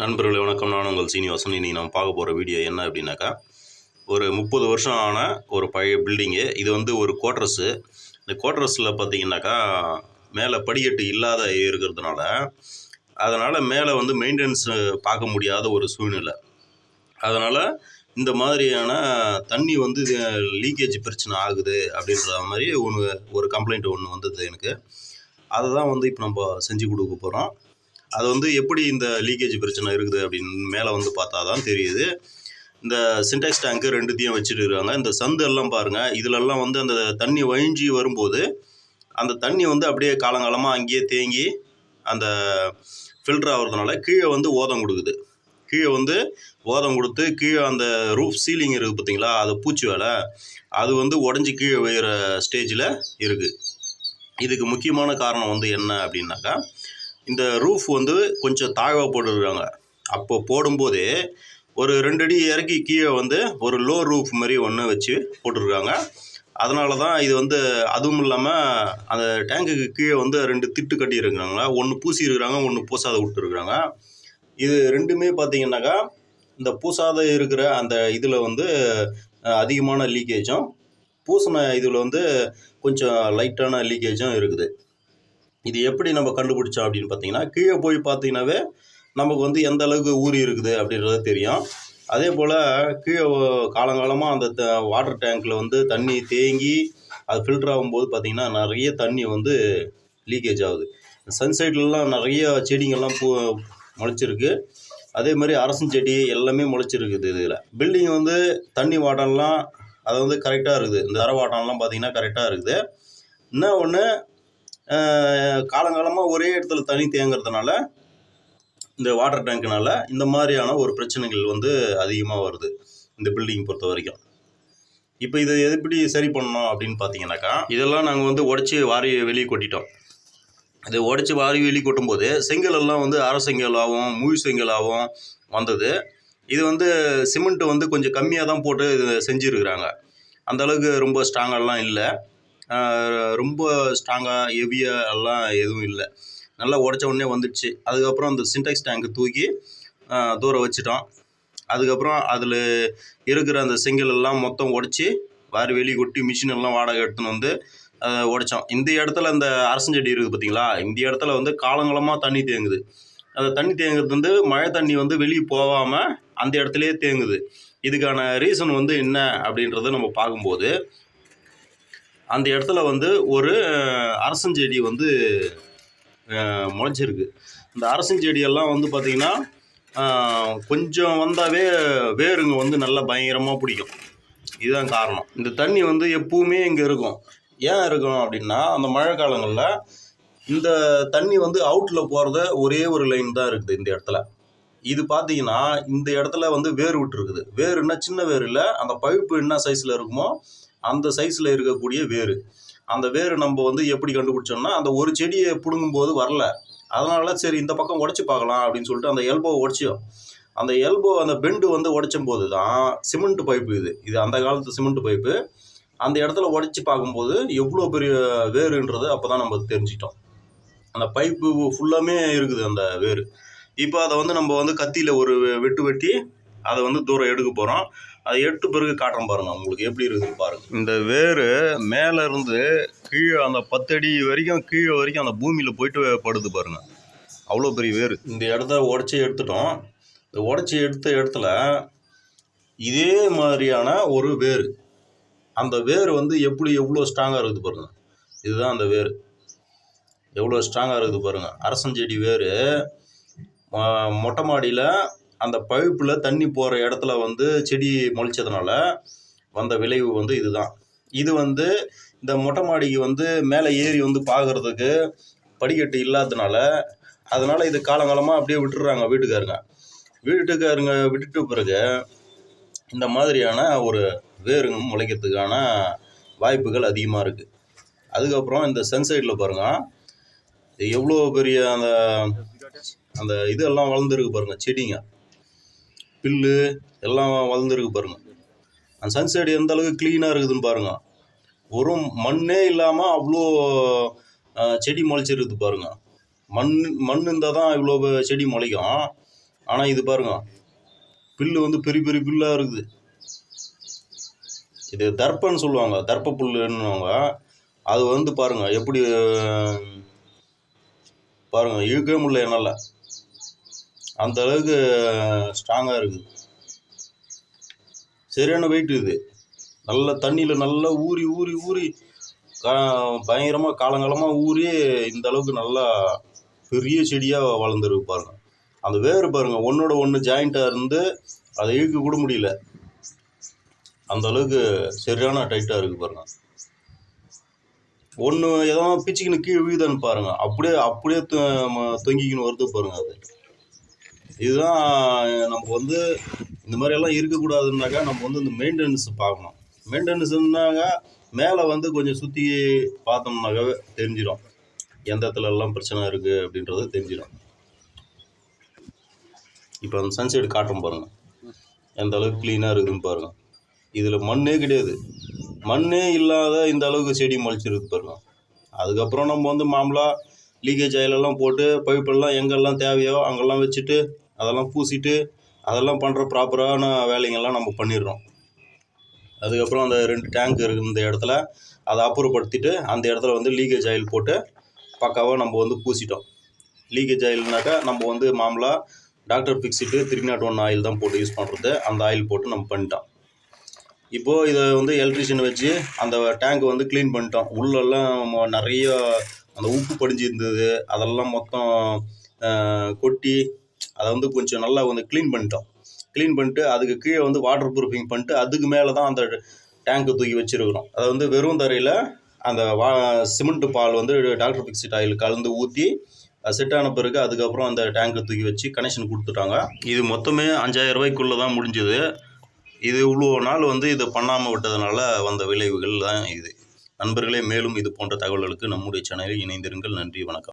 நண்பர்களே வணக்கம். நான் உங்கள் சீனிவாசன். இன்னைக்கு நம்ம பார்க்க போகிற வீடியோ என்ன அப்படின்னாக்கா ஒரு முப்பது வருஷம் ஆன ஒரு பழைய பில்டிங்கு இது வந்து ஒரு குவார்ட்டர்ஸு இந்த குவாட்ரஸில் பார்த்தீங்கன்னாக்கா மேலே படிக்கட்டு இல்லாத இருக்கிறதுனால அதனால் மேலே வந்து மெயின்டெனன்ஸ் பார்க்க முடியாத ஒரு சூழ்நிலை. அதனால் இந்த மாதிரியான தண்ணி வந்து லீக்கேஜ் பிரச்சனை ஆகுது அப்படின்ற மாதிரி ஒன்று ஒரு கம்ப்ளைண்ட் ஒன்று வந்தது எனக்கு. அதை தான் வந்து இப்போ நம்ம செஞ்சு கொடுக்க போகிறோம் அது வந்து எப்படி இந்த லீக்கேஜ் பிரச்சனை இருக்குது அப்படின்னு மேலே வந்து பார்த்தா தான் தெரியுது. இந்த சின்டெக்ஸ் டேங்க்கு ரெண்டுத்தையும் வச்சுட்டு இருக்காங்க இந்த சந்து எல்லாம் பாருங்கள் இதிலெல்லாம் வந்து அந்த தண்ணி வழிஞ்சி வரும்போது அந்த தண்ணி வந்து அப்படியே காலங்காலமாக அங்கேயே தேங்கி அந்த ஃபில்டர் ஆகிறதுனால கீழே வந்து ஓதம் கொடுக்குது. கீழே வந்து ஓதம் கொடுத்து கீழே அந்த ரூஃப் சீலிங் இருக்குது பார்த்தீங்களா? அது பூச்சி வேலை. அது வந்து உடஞ்சி கீழே விழுகிற ஸ்டேஜில் இருக்குது இதுக்கு முக்கியமான காரணம் வந்து என்ன அப்படின்னாக்கா இந்த ரூஃப் வந்து கொஞ்சம் தாழ்வாக போட்டுருக்காங்க. அப்போ போடும்போது ஒரு ரெண்டு அடி இறக்கி கீழே வந்து ஒரு லோ ரூஃப் மாதிரி ஒன்று வச்சு போட்டிருக்காங்க. அதனால தான் இது வந்து அதுவும் இல்லாமல் அந்த டேங்குக்கு கீழே வந்து ரெண்டு திட்டு கட்டியிருக்காங்க. ஒன்று பூசி இருக்கிறாங்க ஒன்று பூசாத விட்டுருக்குறாங்க. இது ரெண்டுமே பார்த்தீங்கன்னாக்கா இந்த பூசாத இருக்கிற அந்த இதில் வந்து அதிகமான லீக்கேஜும் பூசின இதில் வந்து கொஞ்சம் லைட்டான லீக்கேஜும் இருக்குது. இது எப்படி நம்ம கண்டுபிடிச்சோம் அப்படின்னு பார்த்தீங்கன்னா கீழே போய் பார்த்தீங்கன்னாவே நமக்கு வந்து எந்த அளவுக்கு ஊறி இருக்குது அப்படின்றது தெரியும். அதே போல் கீழே காலங்காலமாக அந்த த வாட்டர் டேங்க்கில் வந்து தண்ணி தேங்கி அது ஃபில்டர் ஆகும்போது பார்த்திங்கன்னா நிறைய தண்ணி வந்து லீக்கேஜ் ஆகுது. சன்சைட்லலாம் நிறைய செடிங்கள்லாம் பூ முளைச்சிருக்கு. அதே மாதிரி அரசன் செடி எல்லாமே முளைச்சிருக்குது இதில். பில்டிங் வந்து தண்ணி வாட்டம்லாம் அது வந்து கரெக்டாக இருக்குது. இந்த தர வாட்டம்லாம் பார்த்திங்கன்னா கரெக்டாக இருக்குது. என்ன ஒன்று காலங்காலமாக ஒரே இடத்துல தண்ணி தேங்குறதுனால இந்த வாட்டர் டேங்க்னால இந்த மாதிரியான ஒரு பிரச்சனைகள் வந்து அதிகமாக வருது இந்த பில்டிங் பொறுத்த வரைக்கும். இப்போ இதை எப்படி சரி பண்ணோம் அப்படின்னு பார்த்தீங்கன்னாக்கா இதெல்லாம் நாங்கள் வந்து உடச்சி வாரி வெளியே கொட்டிட்டோம். இது உடச்சி வாரி வெளியே கொட்டும்போது செங்கல் எல்லாம் வந்து அரை செங்கலாகவும் செங்கலாகவும் வந்தது. இது வந்து சிமெண்ட்டு வந்து கொஞ்சம் கம்மியாக தான் போட்டு இதை செஞ்சுருக்குறாங்க. அந்தளவுக்கு ரொம்ப ஸ்ட்ராங்கெல்லாம் இல்லை. ரொம்ப ஸ்ட்ராங்காக ஹெவியாக எல்லாம் எதுவும் இல்லை. நல்லா உடச்ச உடனே வந்துடுச்சு. அதுக்கப்புறம் அந்த சின்டெக்ஸ் டேங்க்கு தூக்கி தூரம் வச்சுட்டோம். அதுக்கப்புறம் அதில் இருக்கிற அந்த செங்கல் எல்லாம் மொத்தம் உடச்சி வாரி வெளியே கொட்டி மிஷின் எல்லாம் வாடகை எடுத்துன்னு வந்து அதை உடைச்சோம். இந்த இடத்துல அந்த அரசஞ்செடி இருக்குது பார்த்தீங்களா இந்த இடத்துல வந்து காலங்காலமாக தண்ணி தேங்குது. அந்த தண்ணி தேங்குறது வந்து மழை தண்ணி வந்து வெளியே போகாமல் அந்த இடத்துலையே தேங்குது. இதுக்கான ரீசன் வந்து என்ன அப்படின்றத நம்ம பார்க்கும்போது அந்த இடத்துல வந்து ஒரு அரசஞ்செடி வந்து முளைச்சிருக்கு இந்த அரசஞ்செடியெல்லாம் வந்து பார்த்திங்கன்னா கொஞ்சம் வந்தாவே வேருங்க வந்து நல்லா பயங்கரமாக பிடிக்கும். இதுதான் காரணம். இந்த தண்ணி வந்து எப்பவுமே இங்கே இருக்கும். ஏன் இருக்கும் அப்படின்னா அந்த மழை காலங்களில் இந்த தண்ணி வந்து அவுட்டில் போகிறத ஒரே ஒரு லைன் தான் இருக்குது இந்த இடத்துல. இது பார்த்தீங்கன்னா இந்த இடத்துல வந்து வேர் விட்டுருக்குது. வேருன்னா சின்ன வேர் இல்லை அந்த பைப்பு என்ன சைஸில் இருக்குமோ அந்த சைஸில் இருக்கக்கூடிய வேர். அந்த வேர் நம்ம வந்து எப்படி கண்டுபிடிச்சோம்னா அந்த ஒரு செடியை பிடுங்கும்போது வரல. அதனால சரி இந்த பக்கம் உடச்சி பார்க்கலாம் அப்படின்னு சொல்லிட்டு அந்த எல்போ உடச்சியும் அந்த எல்போ அந்த பெண்டு வந்து உடைச்சும் போது தான் சிமெண்ட் பைப்பு இது. இது அந்த காலத்து சிமெண்ட் பைப்பு அந்த இடத்துல உடச்சி பார்க்கும்போது எவ்வளோ பெரிய வேருன்றது அப்போ தான் நம்ம தெரிஞ்சிட்டோம். அந்த பைப்பு ஃபுல்லாமே இருக்குது அந்த வேர். இப்போ அதை வந்து நம்ம வந்து கத்தியில் ஒரு வெட்டு வெட்டி அதை வந்து தூரம் எடுக்க போகிறோம் அதை எடுத்த பிறகு காட்டுறோம் பாருங்கள் உங்களுக்கு எப்படி இருக்குது பாருங்கள் இந்த வேர் மேலே இருந்து கீழே அந்த பத்தடி வரைக்கும் கீழே வரைக்கும் அந்த பூமியில் போயிட்டு படுது பாருங்கள் அவ்வளோ பெரிய வேர். இந்த இடத்த உடச்சி எடுத்துட்டோம். இந்த உடச்சி எடுத்த இடத்துல இதே மாதிரியான ஒரு வேர். அந்த வேர் வந்து எப்படி எவ்வளோ ஸ்ட்ராங்காக இருக்குது பாருங்கள் இதுதான் அந்த வேர். எவ்வளோ ஸ்ட்ராங்காக இருக்குது பாருங்கள் அரசஞ்செடி வேர். மொட்டை மாடியில் அந்த பைப்பில் தண்ணி போகிற இடத்துல வந்து செடி முளைச்சதுனால வந்த விளைவு வந்து இதுதான். இது வந்து இந்த மொட்டை மாடிக்கு வந்து மேலே ஏறி வந்து பார்க்குறதுக்கு படிக்கட்டு இல்லாததுனால அதனால் இது காலங்காலமாக அப்படியே விட்டுடுறாங்க வீட்டுக்காரங்க. வீட்டுக்காரங்க விட்டுட்ட பிறகு இந்த மாதிரியான ஒரு வேருங்க முளைக்கிறதுக்கான வாய்ப்புகள் அதிகமாக இருக்குது அதுக்கப்புறம் இந்த சன்சைடில் பாருங்கள் எவ்வளோ பெரிய அந்த அந்த இதெல்லாம் வளர்ந்துருக்கு பாருங்கள் செடிங்க. பில்லு எல்லாம் வளர்ந்துருக்கு பாருங்கள் அந்த சன்செட் எந்த அளவுக்கு க்ளீனாக இருக்குதுன்னு பாருங்கள் ஒரு மண்ணே இல்லாமல் அவ்வளோ செடி முளைச்சிருக்குது பாருங்கள் மண் மண் இருந்தால் தான் இவ்வளோ செடி முளைக்கும். ஆனால் இது பாருங்க பில்லு வந்து பெரிய பெரிய பில்லாக இருக்குது. இது தர்ப்பன்னு சொல்லுவாங்க தர்ப்ப புல்லுன்னுவாங்க. அது வந்து பாருங்கள் எப்படி பாருங்கள் பாருங்க இழுக்கவே முடியல என்னால். அந்த அளவுக்கு ஸ்ட்ராங்காக இருக்குது. சரியான வெயிட் இது. நல்ல தண்ணியில் நல்லா ஊறி ஊறி ஊறி கா பயங்கரமாக காலங்காலமாக ஊறி இந்த அளவுக்கு நல்லா பெரிய செடியாக வளர்ந்துருக்கு பாருங்கள் அந்த வேர் பாருங்க ஒன்றோட ஒன்று ஜாயிண்ட்டாக இருந்து அதை இழுக்க கூட முடியல. அந்த அளவுக்கு சரியான டைட்டாக இருக்குது பாருங்கள் ஒன்று எதாவது பிச்சுக்கின்னு கீழே விழுதான்னு பாருங்கள் அப்படியே அப்படியே தொங்கிக்கின்னு வருது பாருங்கள் அது. இதுதான் நமக்கு வந்து இந்த மாதிரி எல்லாம் இருக்கக்கூடாதுன்னாக்கா நம்ம வந்து இந்த மெயின்டெனன்ஸ் பார்க்கணும். மெயின்டெனன்ஸ்னாக்கா மேலே வந்து கொஞ்சம் சுற்றி பார்த்தோம்னாக்கா தெரிஞ்சிடும். எந்த இடத்துல எல்லாம் பிரச்சனை இருக்குது அப்படின்றது தெரிஞ்சிடும். இப்போ அந்த சன்செட் காட்டும் பாருங்கள் எந்த அளவுக்கு க்ளீனாக இருக்குதுன்னு பாருங்கள் இதில் மண்ணே கிடையாது. மண்ணே இல்லாத இந்த அளவுக்கு செடி முளைச்சிருக்கு பாருங்க. அதுக்கப்புறம் நம்ம வந்து மாம்பழம் லீக்கேஜ் ஆயிலெல்லாம் போட்டு பைப்பெல்லாம் எங்கெல்லாம் தேவையோ அங்கெல்லாம் வச்சுட்டு அதெல்லாம் பூசிட்டு அதெல்லாம் பண்ணுற ப்ராப்பரான வேலைங்கள்லாம் நம்ம பண்ணிடுறோம். அதுக்கப்புறம் அந்த ரெண்டு டேங்க் இருக்கு இந்த இடத்துல அதை அப்புறப்படுத்திட்டு அந்த இடத்துல வந்து லீக்கேஜ் ஆயில் போட்டு பக்காவாக நம்ம வந்து பூசிட்டோம். லீக்கேஜ் ஆயில்னாக்கா நம்ம வந்து மாமலாக டாக்டர் ஃபிக்ஸிட்டு த்ரீ நாட் ஒன் ஆயில் தான் போட்டு யூஸ் பண்ணுறது அந்த ஆயில் போட்டு நம்ம பண்ணிட்டோம். இப்போது இதை வந்து எலக்ட்ரிஷியன் வச்சு அந்த டேங்க் வந்து க்ளீன் பண்ணிட்டோம். உள்ளெல்லாம் நிறைய அந்த உப்பு படிஞ்சு இருந்தது அதெல்லாம் மொத்தம் கொட்டி அதை வந்து கொஞ்சம் நல்லா வந்து க்ளீன் பண்ணிட்டோம். க்ளீன் பண்ணிட்டு அதுக்கு கீழே வந்து வாட்டர் ப்ரூஃபிங் பண்ணிட்டு அதுக்கு மேலே தான் அந்த டேங்கை தூக்கி வச்சுருக்கிறோம். அதை வந்து வெறும் தரையில் அந்த வா சிமெண்ட் பால் வந்து டாக்டர் ஃபிக்ஸிட் ஆயில் கலந்து ஊற்றி செட் ஆன பிறகு அதுக்கப்புறம் அந்த டேங்கை தூக்கி வச்சு கனெக்ஷன் கொடுத்துட்டாங்க. இது மொத்தமே அஞ்சாயிரம் ரூபாய்க்குள்ளே தான் முடிஞ்சுது. இது இவ்வளோ நாள் வந்து இதை பண்ணாமல் விட்டதுனால வந்த விளைவுகள் தான் இது. நண்பர்களே மேலும் இது போன்ற தகவல்களுக்கு நம்முடைய சேனலில் இணைந்திருங்கள். நன்றி வணக்கம்.